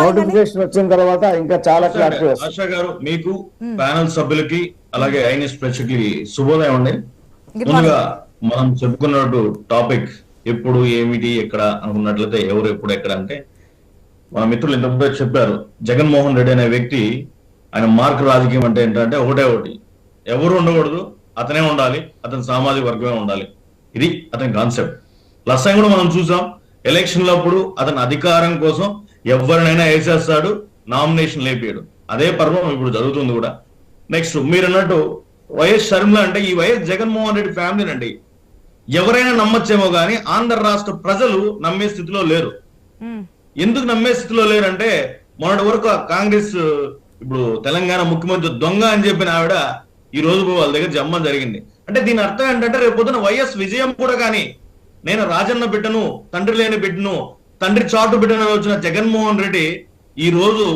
Notification వచ్చిన తర్వాత ఇంకా చాలా క్లారిటీ ఆశా గారు మీకు ప్యానల్ సభ్యులకి అలాగే ఐఎన్ఎస్ ప్రేక్షకులకి శుభోదయం అండి. ముందుగా మనం చెప్పుకున్నట్టు టాపిక్ ఎప్పుడు ఏమిటి ఎక్కడ అనుకున్నట్లయితే ఎవరు ఎప్పుడు ఎక్కడ అంటే మన మిత్రులు ఇంతకుముందే చెప్పారు జగన్మోహన్ రెడ్డి అనే వ్యక్తి ఆయన మార్క్ రాజకీయం అంటే ఏంటంటే ఒకటే ఒకటి. ఎవరు ఉండకూడదు అతనే ఉండాలి అతని సామాజిక వర్గమే ఉండాలి. ఇది అతని కాన్సెప్ట్. ప్లస్ అయిన కూడా మనం చూసాం ఎలక్షన్లప్పుడు అతని అధికారం కోసం ఎవరినైనా వేసేస్తాడు నామినేషన్ లేపాడు అదే పర్వం ఇప్పుడు జరుగుతుంది కూడా. నెక్స్ట్ మీరు అన్నట్టు వైఎస్ షర్మిల అంటే ఈ వైఎస్ జగన్మోహన్ రెడ్డి ఫ్యామిలీ అండి ఎవరైనా నమ్మచ్చేమో కానీ ఆంధ్ర రాష్ట్ర ప్రజలు నమ్మే స్థితిలో లేరు. ఎందుకు నమ్మే స్థితిలో లేరంటే మొన్నటి వరకు కాంగ్రెస్ ఇప్పుడు తెలంగాణ ముఖ్యమంత్రి దొంగ అని చెప్పిన ఆవిడ ఈ రోజు వాళ్ళ దగ్గర జమ్మం జరిగింది. అంటే దీని అర్థం ఏంటంటే రేపు పొద్దున వైఎస్ విజయం కూడా కానీ నేను రాజన్న బిడ్డను తండ్రి లేని బిడ్డను తండ్రి చాటు బిడ్డను వచ్చిన జగన్మోహన్ రెడ్డి ఈ రోజు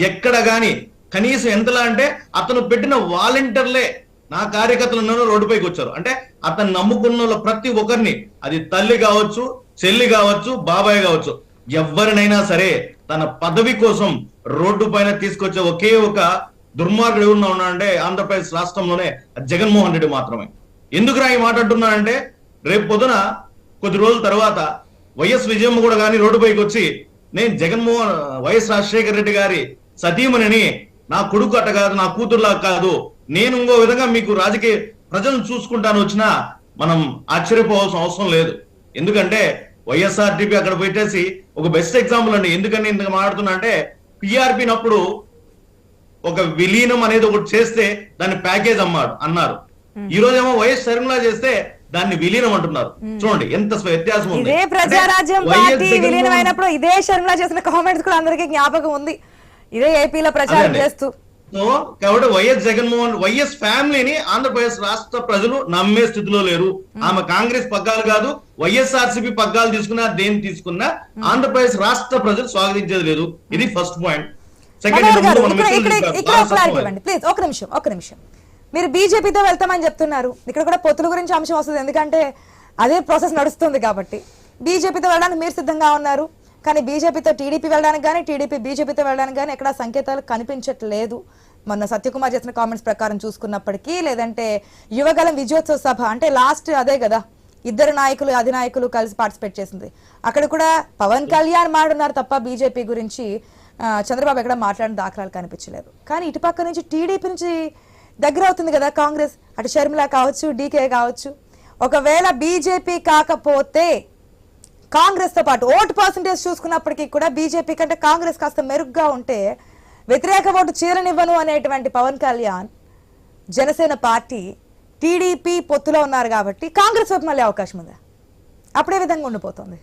ఎక్కడ గాని కనీసం ఎంతలా అంటే అతను పెట్టిన వాలంటీర్లే నా కార్యకర్తలు రోడ్డుపైకి వచ్చారు. అంటే అతను నమ్ముకున్న వాళ్ళ ప్రతి ఒక్కరిని అది తల్లి కావచ్చు చెల్లి కావచ్చు బాబాయ్ కావచ్చు ఎవరినైనా సరే తన పదవి కోసం రోడ్డు పైన తీసుకొచ్చే ఒకే ఒక దుర్మార్గుడు ఎవరున్నా ఉన్నాడంటే ఆంధ్రప్రదేశ్ రాష్ట్రంలోనే జగన్మోహన్ రెడ్డి మాత్రమే. ఎందుకురా ఈ మాట్లాడుతున్నానంటే రేపు పొద్దున కొద్ది రోజుల తర్వాత వైఎస్ విజయమ్మ కూడా కానీ రోడ్డుపైకి వచ్చి నేను జగన్మోహన్ వైఎస్ రాజశేఖర రెడ్డి గారి సతీమణిని నా కొడుకు అట్ట కాదు నా కూతురులా కాదు నేను ఇంకో విధంగా మీకు రాజకీయ ప్రజలను చూసుకుంటాను వచ్చినా మనం ఆశ్చర్యపోవాల్సిన అవసరం లేదు. ఎందుకంటే వైఎస్ఆర్టీపీ అక్కడ పెట్టేసి ఒక బెస్ట్ ఎగ్జాంపుల్ అండి. ఎందుకని ఇంత మాట్లాడుతున్నా అంటే పిఆర్పి నప్పుడు ఒక విలీనం అనేది ఒకటి చేస్తే దాన్ని ప్యాకేజ్ అమ్మాడు అన్నారు. ఈ రోజేమో వైఎస్ షర్మిలా చేస్తే దాన్ని విలీనం అంటున్నారు. చూడండి ఎంత వ్యత్యాసం ఉంది. ఇదే ప్రజారాజ్యం పార్టీ విలీనమైనప్పుడు ఇదే షర్మిల చేసిన కామెంట్స్ కూడా అందరికీ జ్ఞాపకం ఉంది. ఇదే ఏపీలో ప్రచారం. చేస్తూ. సో కాబట్టి వైఎస్ జగన్మోహన్ వైఎస్ ఫ్యామిలీని ఆంధ్రప్రదేశ్ రాష్ట్ర ప్రజలు నమ్మే స్థితిలో లేరు. ఆమె కాంగ్రెస్ పగ్గాలు కాదు వైఎస్ఆర్సీపీ పగ్గాలు తీసుకున్నా దేని తీసుకున్నా ఆంధ్రప్రదేశ్ రాష్ట్ర ప్రజలు స్వాగతించేది లేదు. ఇది ఫస్ట్ పాయింట్ సెకండ్ ఒక నిమిషం ఒక నిమిషం. మీరు బీజేపీతో వెళ్తామని చెప్తున్నారు. ఇక్కడ కూడా పొత్తుల గురించి అంశం వస్తుంది. ఎందుకంటే అదే ప్రాసెస్ నడుస్తుంది కాబట్టి. బీజేపీతో వెళ్ళడానికి మీరు సిద్ధంగా ఉన్నారు. కానీ బీజేపీతో టీడీపీ వెళ్ళడానికి కానీ టీడీపీ బీజేపీతో వెళ్ళడానికి కానీ ఎక్కడ సంకేతాలు కనిపించట్లేదు. మొన్న సత్యకుమార్ చేసిన కామెంట్స్ ప్రకారం చూసుకున్నప్పటికీ లేదంటే యువగలం విజయోత్సవ సభ అంటే లాస్ట్ అదే కదా. ఇద్దరు నాయకులు అధినాయకులు కలిసి పార్టిసిపేట్ చేసింది. అక్కడ కూడా పవన్ కళ్యాణ్ మాడున్నారు తప్ప బీజేపీ గురించి చంద్రబాబు ఎక్కడ మాట్లాడిన దాఖలాలు కనిపించలేదు. కానీ ఇటుపక్క నుంచి టీడీపీ నుంచి దగ్గర అవుతుంది కదా కాంగ్రెస్? అటు షర్మిల కావచ్చు డీకే కావచ్చు. ఒకవేళ బీజేపీ కాకపోతే కాంగ్రెస్తో పాటు ఓటు పర్సంటేజ్ చూసుకున్నప్పటికీ కూడా బీజేపీ కంటే కాంగ్రెస్ కాస్త మెరుగ్గా ఉంటే వ్యతిరేక ఓటు చీరనివ్వను అనేటువంటి పవన్ కళ్యాణ్ జనసేన పార్టీ టీడీపీ పొత్తులో ఉన్నారు కాబట్టి కాంగ్రెస్ వైపు మళ్ళీ అవకాశం ఉందా? అప్పుడే విధంగా ఉండిపోతుంది.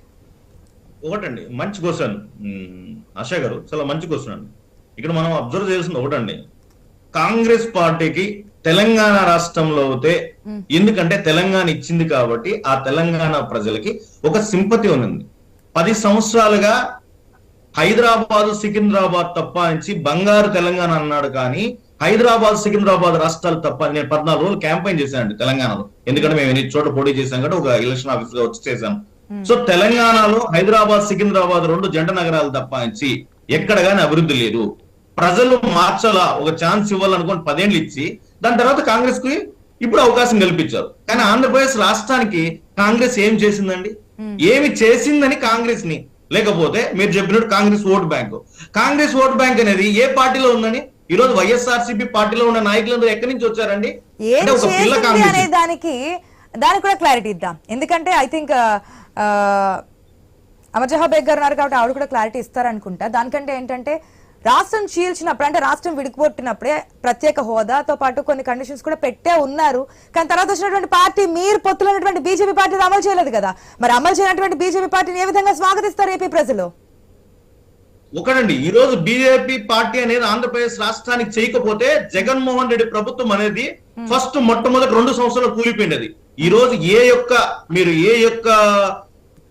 ఒకటండి మంచి క్వశ్చన్. ఆశా గారు చాలా మంచి క్వశ్చన్ అండి. ఇక్కడ మనం అబ్జర్వ్ చేయాల్సింది ఒకటండి. కాంగ్రెస్ పార్టీకి తెలంగాణ రాష్ట్రంలో అయితే ఎందుకంటే తెలంగాణ ఇచ్చింది కాబట్టి ఆ తెలంగాణ ప్రజలకి ఒక సింపతి ఉంది పది సంవత్సరాలుగా హైదరాబాద్ సికింద్రాబాద్ తప్ప నుంచి బంగారు తెలంగాణ అన్నాడు కానీ హైదరాబాద్ సికింద్రాబాద్ రాష్ట్రాలు తప్ప నేను పద్నాలుగు రోజులు క్యాంపెయిన్ చేశానండి తెలంగాణలో. ఎందుకంటే మేము ఎన్ని చోట పోటీ చేశాం కాబట్టి ఒక ఎలక్షన్ ఆఫీస్గా వచ్చి చేశాం సో తెలంగాణలో హైదరాబాద్ సికింద్రాబాద్ రెండు జంట నగరాలు తప్ప నుంచి ఎక్కడ గానీ అభివృద్ధి లేదు. ప్రజలు మార్చాలా? ఒక ఛాన్స్ ఇవ్వాలనుకోని పదేళ్ళు ఇచ్చి దాని తర్వాత కాంగ్రెస్కి ఇప్పుడు అవకాశం కల్పించారు. కానీ ఆంధ్రప్రదేశ్ రాష్ట్రానికి కాంగ్రెస్ ఏం చేసిందండి? ఏమి చేసిందని కాంగ్రెస్ని లేకపోతే మీరు చెప్పినట్టు Congress vote bank. Congress vote bank అనేది ఏ పార్టీలో ఉందని ఈ రోజు వైఎస్ఆర్సీపీ పార్టీలో ఉన్న నాయకులందరూ ఎక్కడి నుంచి వచ్చారండి? ఒక పిల్ల కాంగ్రెస్. దానికి దానికి కూడా క్లారిటీ ఇద్దాం. ఎందుకంటే ఐ థింక్ అమర్జహా బేగ్ గారు ఉన్నారు కాబట్టి ఆవిడ కూడా క్లారిటీ ఇస్తారనుకుంటా. దానికంటే ఏంటంటే రాష్ట్రం చీల్చినప్పుడు అంటే రాష్ట్రం విడిపోతున్నప్పుడే ప్రత్యేక హోదాతో పాటు కొన్ని కండిషన్స్ కూడా పెట్టే ఉన్నారు. కానీ తర్వాత వచ్చినటువంటి పార్టీ మీరు పొత్తులో ఉన్నటువంటి బీజేపీ పార్టీ అమలు చేయలేదు కదా. మరి అమలు చేయనటువంటి బీజేపీ పార్టీని ఏ విధంగా స్వాగతిస్తారు ఏపీ ప్రజలు? ఒకటండి ఈ రోజు బీజేపీ పార్టీ అనేది ఆంధ్రప్రదేశ్ రాష్ట్రానికి చేయకపోతే జగన్మోహన్ రెడ్డి ప్రభుత్వం అనేది ఫస్ట్ మొట్టమొదటి రెండు సంవత్సరాలు కూలిపోయినది ఈ రోజు ఏ యొక్క మీరు ఏ యొక్క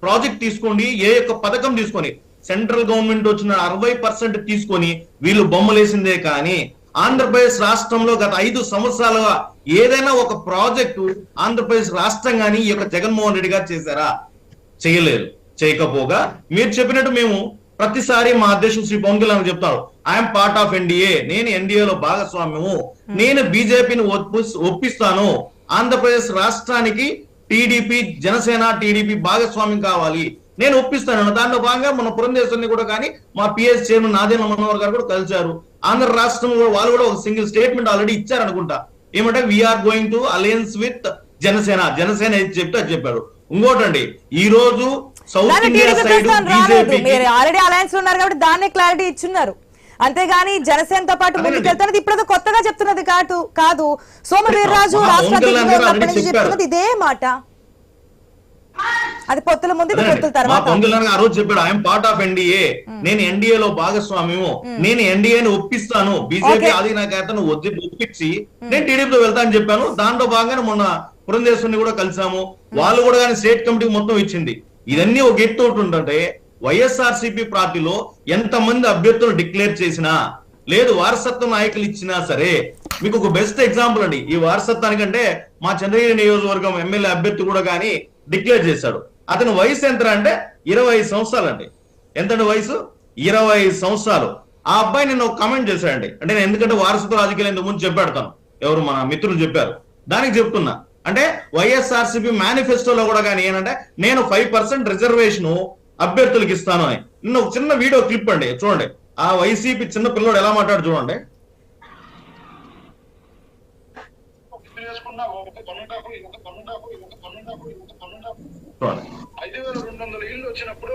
ప్రాజెక్ట్ తీసుకోండి ఏ యొక్క పథకం తీసుకొని సెంట్రల్ గవర్నమెంట్ వచ్చిన అరవై పర్సెంట్ తీసుకొని వీళ్ళు బొమ్మలేసిందే కానీ ఆంధ్రప్రదేశ్ రాష్ట్రంలో గత ఐదు సంవత్సరాలుగా ఏదైనా ఒక ప్రాజెక్టు ఆంధ్రప్రదేశ్ రాష్ట్రం కానీ ఈ యొక్క జగన్మోహన్ రెడ్డి గారు చేశారా? చేయలేరు చేయకపోగా మీరు చెప్పినట్టు మేము ప్రతిసారి మా అధ్యక్షుడు శ్రీ పవన్ కళ్యాణ్ చెప్తాడు ఐఎమ్ పార్ట్ ఆఫ్ ఎన్డీఏ నేను ఎన్డీఏలో భాగస్వామ్యము. నేను బీజేపీని ఒప్పిస్తాను. ఆంధ్రప్రదేశ్ రాష్ట్రానికి టీడీపీ జనసేన టీడీపీ భాగస్వామ్యం కావాలి. నేను ఒప్పిస్తాను. దాంట్లో భాగంగా మన పురంధేశ్వరిని కూడా కానీ మా పిఎస్ చైర్మన్ నాదేంద్ర మనోహర్ గారు కూడా కలిశారు. ఆంధ్ర రాష్ట్రం వాళ్ళు కూడా ఒక సింగిల్ స్టేట్మెంట్ ఆల్రెడీ ఇచ్చారు అనుకుంటా ఏమంటే we're going to alliance with Janasena. Janasena ఏది చెప్తే అది చెప్పారు. ఇంకోటండి ఈ రోజు సౌత్ ఇండియా సైడ్ మీరు ఆల్రెడీ అలయన్స్ ఉన్నారు కాబట్టి దాన్నే క్లారిటీ ఇచ్చున్నారు. అంతేగాని జనసేనతో పాటు. ముందుకెళ్తున్నది ఇప్పుడు కొత్తగా చెప్తున్నది కాదు. కాదు సోమవీర్రాజు రాష్ట్ర. చెప్తున్నది ఇదే మాట. అది పొత్తుల ముందు పొత్తుల తర్వాత. గారు ఆ రోజు చెప్పాడు ఐఎమ్ పార్ట్ ఆఫ్ ఎన్డీఏ నేను ఎన్డీఏ లో భాగస్వామ్యము. నేను ఎన్డీఏని ఒప్పిస్తాను. బీజేపీ. అధినాయకతను ఒప్పించి నేను టీడీపీతో వెళ్తా అని చెప్పాను. దాంట్లో భాగంగానే మొన్న పురంధేశ్వరిని కూడా కలిసాము. వాళ్ళు కూడా కానీ స్టేట్ కమిటీ మొత్తం ఇచ్చింది. ఇదన్నీ ఒక ఎత్తు ఒకటి ఉంటుంటే వైఎస్ఆర్సీపీ పార్టీలో ఎంత మంది అభ్యర్థులు డిక్లేర్ చేసినా లేదు వారసత్వ నాయకులు ఇచ్చినా సరే మీకు ఒక బెస్ట్ ఎగ్జాంపుల్ అండి. ఈ వారసత్వానికంటే మా చంద్రగిరి నియోజకవర్గం ఎమ్మెల్యే అభ్యర్థి కూడా కానీ డిక్లేర్ చేశాడు. అతని వయసు ఎంత అంటే ఇరవై ఐదు సంవత్సరాలు అండి ఎంతండి వయసు? ఇరవై ఐదు సంవత్సరాలు. ఆ అబ్బాయి నేను ఒక కమెంట్ చేశాడండి. అంటే నేను ఎందుకంటే వారసత్వ రాజకీయాలు ఇంతకు ముందు చెప్పాడుతాను ఎవరు మన మిత్రులు చెప్పారు. దానికి చెప్తున్నా. అంటే వైఎస్ఆర్సీపీ మేనిఫెస్టోలో కూడా కానీ ఏంటంటే నేను ఫైవ్ పర్సెంట్ రిజర్వేషన్ అభ్యర్థులకు ఇస్తాను అని. నిన్న ఒక చిన్న వీడియో క్లిప్ అండి. చూడండి. ఆ వైసీపీ చిన్న పిల్లోడు ఎలా మాట్లాడు చూడండి. ఇల్లు వేసుకున్నా ఒక పన్నెండాకు ఒక పన్నెండాకు ఒక పన్నెండాకు ఒక పన్నెండాకు చూడండి ఐదు వేల రెండు వందల ఇల్లు వచ్చినప్పుడు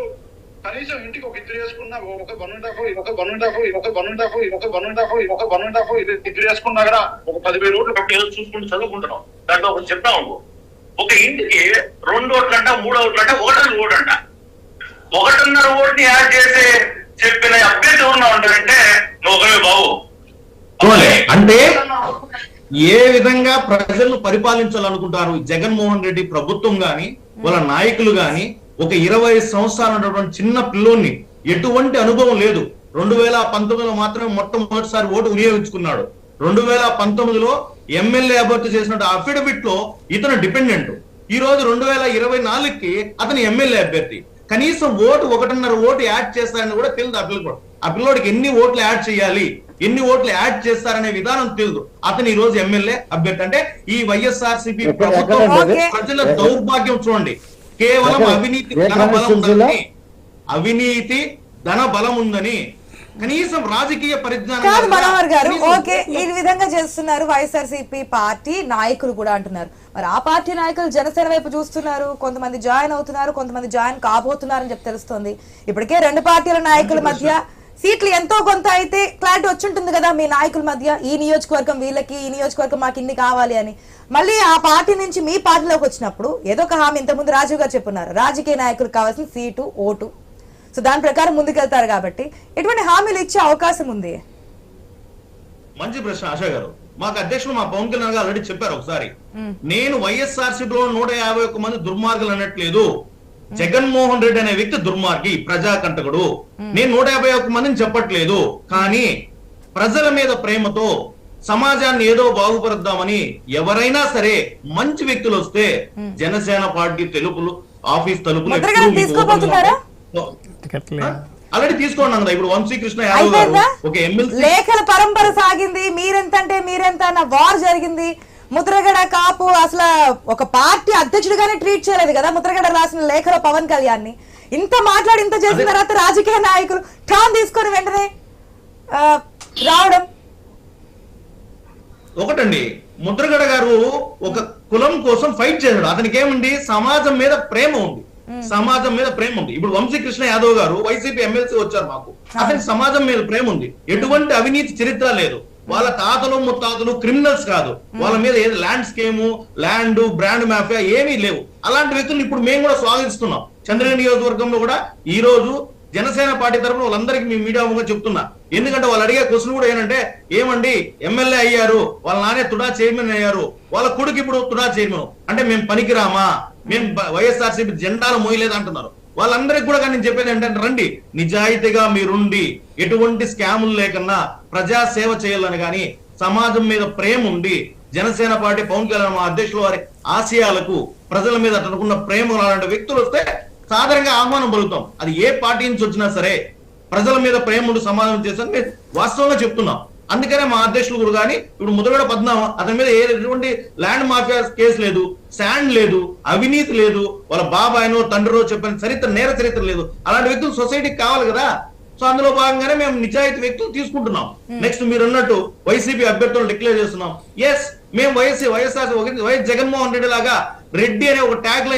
కనీసం ఇంటికి ఒక ఇద్దరు వేసుకున్నా ఒక పన్నెండాకు ఒక పన్నెండాకు ఒక పన్నెండాకు ఒక పన్నెండాకు ఒక పన్నెండాకు ఇది ఇద్దరు వేసుకున్నా కూడా ఒక పదివేల ఓట్లు కట్టి ఏదో చూసుకుంటూ చదువుకుంటున్నాం. దాంట్లో ఒకటి చెప్తాము ఒక ఇంటికి రెండు ఓట్లంట మూడు ఓట్లంట ఒకటి ఓటు అంట. ఒకటిన్నర ఓటుని యాడ్ చేసి చెప్పిన అభ్యర్థి ఉన్నా ఉంటారంటే నువ్వు బాబు. అంటే ఏ విధంగా ప్రజలను పరిపాలించాలనుకుంటారు జగన్మోహన్ రెడ్డి ప్రభుత్వం గాని వాళ్ళ నాయకులు గాని ఒక ఇరవై సంవత్సరాలు ఉన్నటువంటి చిన్న పిల్లోని ఎటువంటి అనుభవం లేదు. రెండు వేల పంతొమ్మిదిలో మాత్రమే మొట్టమొదటిసారి ఓటు వినియోగించుకున్నాడు. రెండు వేల పంతొమ్మిదిలో ఎమ్మెల్యే అభ్యర్థి చేసిన అఫిడవిట్లో ఇతను డిపెండెంట్ ఈ రోజు రెండు వేల ఇరవై నాలుగుకి అతను ఎమ్మెల్యే అభ్యర్థి. కనీసం ఓటు ఒకటిన్నర ఓటు యాడ్ చేస్తారని కూడా తెలియదు ఆ పిల్లలు ఆ పిల్లోడికి ఎన్ని ఓట్లు యాడ్ చేయాలి? ఎన్ని ఓట్లు యాడ్ చేస్తారనే విధానం తెలియదు అతను ఈ రోజు ఎమ్మెల్యే అభ్యర్థి. అంటే ఈ వైఎస్ఆర్ సిపి ప్రభుత్వం? ప్రజల దౌర్భాగ్యం చూడండి. కేవలం? అవినీతి ధన బలం? ఉందని అవినీతి ధన బలం ఉందని కనీసం రాజకీయ పరిజ్ఞానం మనోహర్ గారు ఓకే ఈ విధంగా చేస్తున్నారు వైఎస్ఆర్సీపీ పార్టీ నాయకులు కూడా అంటున్నారు. మరి ఆ పార్టీ నాయకులు జనసేన వైపు చూస్తున్నారు కొంతమంది జాయిన్ అవుతున్నారు కొంతమంది జాయిన్ కాబోతున్నారు అని చెప్పి తెలుస్తుంది. ఇప్పటికే రెండు పార్టీల నాయకుల మధ్య సీట్లు ఎంతో కొంత అయితే క్లారిటీ వచ్చి ఉంటుంది కదా మీ నాయకుల మధ్య. ఈ నియోజకవర్గం వీళ్ళకి ఈ నియోజకవర్గం మాకు ఇన్ని కావాలి అని. మళ్ళీ ఆ పార్టీ నుంచి మీ పార్టీలోకి వచ్చినప్పుడు ఏదో ఒక హామీ ఇంతకుముందు రాజీవ్ గారు చెప్పున్నారు రాజకీయ నాయకులకు కావాల్సిన సీటు ఓటు. సో దాని ప్రకారం ముందుకెళ్తారు కాబట్టి ఎటువంటి హామీలు ఇచ్చే అవకాశం ఉంది? మంచి ప్రశ్న ఆశా గారు. మాకు అధ్యక్షుడు మా పవన్ కళ్యాణ్ గారు ఆల్రెడీ చెప్పారు ఒకసారి. నేను వైఎస్ఆర్సీపీలో నూట యాభై ఒక్క మంది దుర్మార్గులు అనట్లేదు జగన్మోహన్ రెడ్డి అనే వ్యక్తి దుర్మార్గి ప్రజాకంటకుడు. నేను నూట యాభై ఒక్క మందిని చెప్పట్లేదు కానీ ప్రజల మీద ప్రేమతో సమాజాన్ని ఏదో బాగుపరుద్దామని ఎవరైనా సరే మంచి వ్యక్తులు వస్తే జనసేన పార్టీ తెలుపులు ఆఫీస్ తలుపులు. అలాంటి తీసుకోండి అన్నది. ఇప్పుడు వంశీకృష్ణ యాదవ్ గారు ఒక ఎమ్మెల్సీ లేఖల పరంపర సాగింది. మీరెంత అంటే మీరెంత అన్న వార్ జరిగింది. ముద్రగడ కాపు అసలు ఒక పార్టీ అధ్యక్షుడిగానే ట్రీట్ చేయలేదు కదా. ముద్రగడ రాసిన లేఖలో పవన్ కళ్యాణ్ని ఇంత మాట్లాడి ఇంత చేసిన తర్వాత రాజకీయ నాయకులు ఠాన్ తీసుకొని వెంటనే రావడం. ఒకటండి ముద్రగడ గారు ఒక కులం కోసం ఫైట్ చేశాడు. అతనికి ఏముంది సమాజం మీద ప్రేమ ఉంది. సమాజం మీద ప్రేమ ఉంది. ఇప్పుడు వంశీకృష్ణ యాదవ్ గారు వైసీపీ ఎమ్మెల్సీ వచ్చారు మాకు. అతనికి సమాజం మీద ప్రేమ ఉంది. ఎటువంటి అవినీతి చరిత్ర లేదు. వాళ్ళ తాతలు ముత్తాతలు క్రిమినల్స్ కాదు. వాళ్ళ మీద ఏది land scheme land brand mafia ఏమీ లేవు. అలాంటి వ్యక్తులు ఇప్పుడు మేము కూడా స్వాగతిస్తున్నాం. చంద్రగిరి నియోజకవర్గంలో కూడా ఈ రోజు జనసేన పార్టీ తరఫున వాళ్ళందరికీ మీ మీడియా ముఖంగా చెప్తున్నా. ఎందుకంటే వాళ్ళు అడిగే క్వశ్చన్ కూడా ఏంటంటే ఏమండి ఎమ్మెల్యే అయ్యారు వాళ్ళ నానే తుడా చైర్మన్ అయ్యారు వాళ్ళ కొడుకు ఇప్పుడు తుడా చైర్మన్. అంటే మేము పనికిరామా? మేము వైఎస్ఆర్సీపీ జెండాలు మోయలేదు అంటున్నారు వాళ్ళందరికి కూడా నేను చెప్పేది ఏంటంటే రండి నిజాయితీగా మీరుండి ఎటువంటి స్కాములు లేకన్నా ప్రజా సేవ చేయాలని కానీ సమాజం మీద ప్రేమ ఉండి జనసేన పార్టీ పవన్ కళ్యాణ్ మా అధ్యక్షుల వారి ఆశయాలకు ప్రజల మీద అతనుకున్న ప్రేమ అలాంటి వ్యక్తులు వస్తే సాధారణంగా ఆహ్వానం పలుకుతాం. అది ఏ పార్టీ నుంచి వచ్చినా సరే ప్రజల మీద ప్రేమ ఉండి సమాధానం చేస్తాను వాస్తవంగా చెప్తున్నాం. అందుకనే మా అధ్యక్షులు కూడా కానీ ఇప్పుడు ముద్రగడ పద్మనాభం అతని మీద ఎటువంటి ల్యాండ్ మాఫియా కేసు లేదు శాండ్ లేదు అవినీతి లేదు వాళ్ళ బాబాయినో తండ్రినో చెప్పిన చరిత్ర నేర చరిత్ర లేదు. అలాంటి వ్యక్తులు సొసైటీకి కావాలి కదా. సో అందులో భాగంగానే మేము నిజాయితీ వ్యక్తులు తీసుకుంటున్నాం. నెక్స్ట్ మీరు అన్నట్టు వైసీపీ అభ్యర్థులను డిక్లేర్ చేస్తున్నాం. ఎస్ మేము YS YSR YS Jaganmohan Reddy లాగా రెడ్డి అనే ఒక ట్యాగ్ లైన్